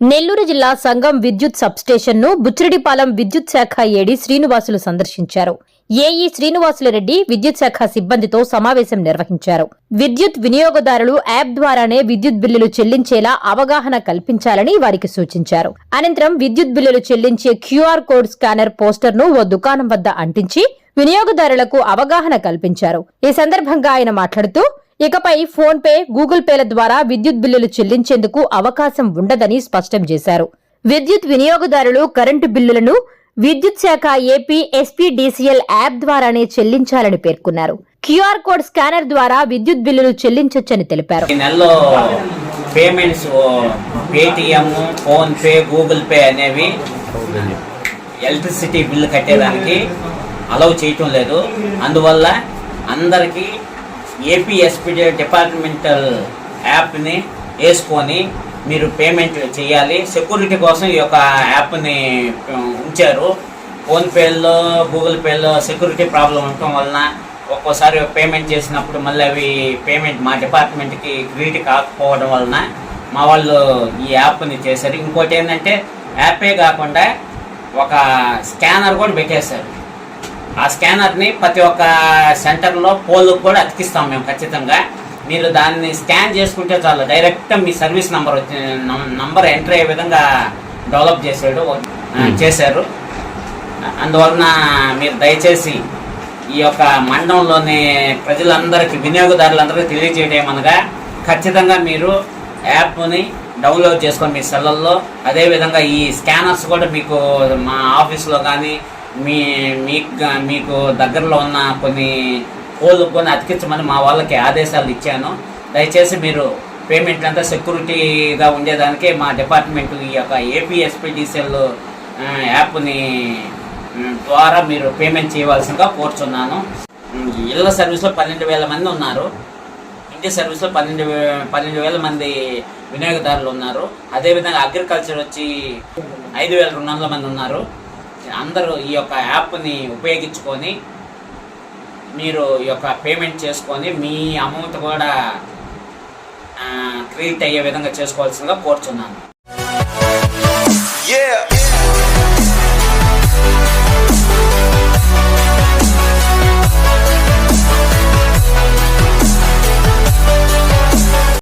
నెల్లూరు జిల్లా సంఘం విద్యుత్ సబ్స్టేషన్ను బుచ్చిరెడ్డిపాలెం విద్యుత్ శాఖ ఏడి శ్రీనివాసులు సందర్శించారు. ఏఈ శ్రీనివాసులరెడ్డి విద్యుత్ శాఖ సిబ్బందితో సమావేశం నిర్వహించారు. విద్యుత్ వినియోగదారులు యాప్ ద్వారానే విద్యుత్ బిల్లులు చెల్లించేలా అవగాహన కల్పించాలని వారికి సూచించారు. అనంతరం విద్యుత్ బిల్లులు చెల్లించే క్యూఆర్ కోడ్ స్కానర్ పోస్టర్ను ఓ దుకాణం వద్ద అంటించి వినియోగదారులకు అవగాహన కల్పించారు. ఈ సందర్భంగా ఆయన మాట్లాడుతూ ఇకపై ఫోన్ పే గూగుల్ పేల ద్వారా విద్యుత్ బిల్లులు చెల్లించేందుకు అవకాశం ఉండదని స్పష్టం చేశారు. విద్యుత్ వినియోగదారులు కరెంటు బిల్లులను విద్యుత్ శాఖ ఏపీ ఎస్పీడీసీఎల్ యాప్ ద్వారానే చెల్లించాలని పేర్కొన్నారు. క్యూఆర్ కోడ్ స్కానర్ ద్వారా విద్యుత్ బిల్లులు చెల్లించొచ్చని తెలిపారు. ఈ నెలలో పేమెంట్స్ పేటిఎం గూగుల్ పే అనేవి ఎలక్ట్రిసిటీ బిల్లు కట్టేదానికి అలౌ చేయటం లేదు. అందువల్ల అందరికీ ఏపీఎస్పీ డిపార్ట్మెంటల్ యాప్ని వేసుకొని మీరు పేమెంట్ చేయాలి. సెక్యూరిటీ కోసం ఈ యొక్క యాప్ని ఉంచారు. ఫోన్పేలో గూగుల్ పేలో సెక్యూరిటీ ప్రాబ్లం ఉండటం వలన ఒక్కోసారి పేమెంట్ చేసినప్పుడు మళ్ళీ అవి పేమెంట్ మా డిపార్ట్మెంట్కి క్రెడిట్ కాకపోవడం వలన మా వాళ్ళు ఈ యాప్ని చేశారు. ఇంకోటి ఏంటంటే యాపే కాకుండా ఒక స్కానర్ కూడా పెట్టేశారు. ఆ స్కానర్ని ప్రతి ఒక్క సెంటర్లో పోల్కి కూడా అతికిస్తాం మేము ఖచ్చితంగా. మీరు దాన్ని స్కాన్ చేసుకుంటే చాలు. డైరెక్ట్ మీ సర్వీస్ నంబర్ వచ్చి నంబర్ ఎంటర్ అయ్యే విధంగా డెవలప్ చేసాడు చేశారు. అందువలన మీరు దయచేసి ఈ యొక్క మండలంలోని ప్రజలందరికీ వినియోగదారులందరికీ తెలియజేయడం ఏమనగా ఖచ్చితంగా మీరు యాప్ని డౌన్లోడ్ చేసుకొని మీ సెల్లల్లో. అదేవిధంగా ఈ స్కానర్స్ కూడా మీకు మా ఆఫీస్లో కానీ మీ మీకు మీకు దగ్గరలో ఉన్న కొన్ని పోల్కి అతికించమని మా వాళ్ళకి ఆదేశాలు ఇచ్చాను. దయచేసి మీరు పేమెంట్ అంతా సెక్యూరిటీగా ఉండేదానికి మా డిపార్ట్మెంట్ ఈ యొక్క ఏపీఎస్పిడిసిఎల్ యాప్ని ద్వారా మీరు పేమెంట్ చేయవలసిందిగా కోరుచున్నాను. ఇళ్ళ సర్వీస్లో పన్నెండు వేల మంది ఉన్నారు. ఇంటి సర్వీస్లో పన్నెండు పన్నెండు వేల మంది వినియోగదారులు ఉన్నారు. అదేవిధంగా అగ్రికల్చర్ వచ్చి ఐదు వేల రెండు వందల మంది ఉన్నారు. అందరూ ఈ యొక్క యాప్ని ఉపయోగించుకొని మీరు ఈ యొక్క పేమెంట్ చేసుకొని మీ అమౌంట్ కూడా క్రియేట్ అయ్యే విధంగా చేసుకోవాల్సిందిగా కోరుచున్నాను.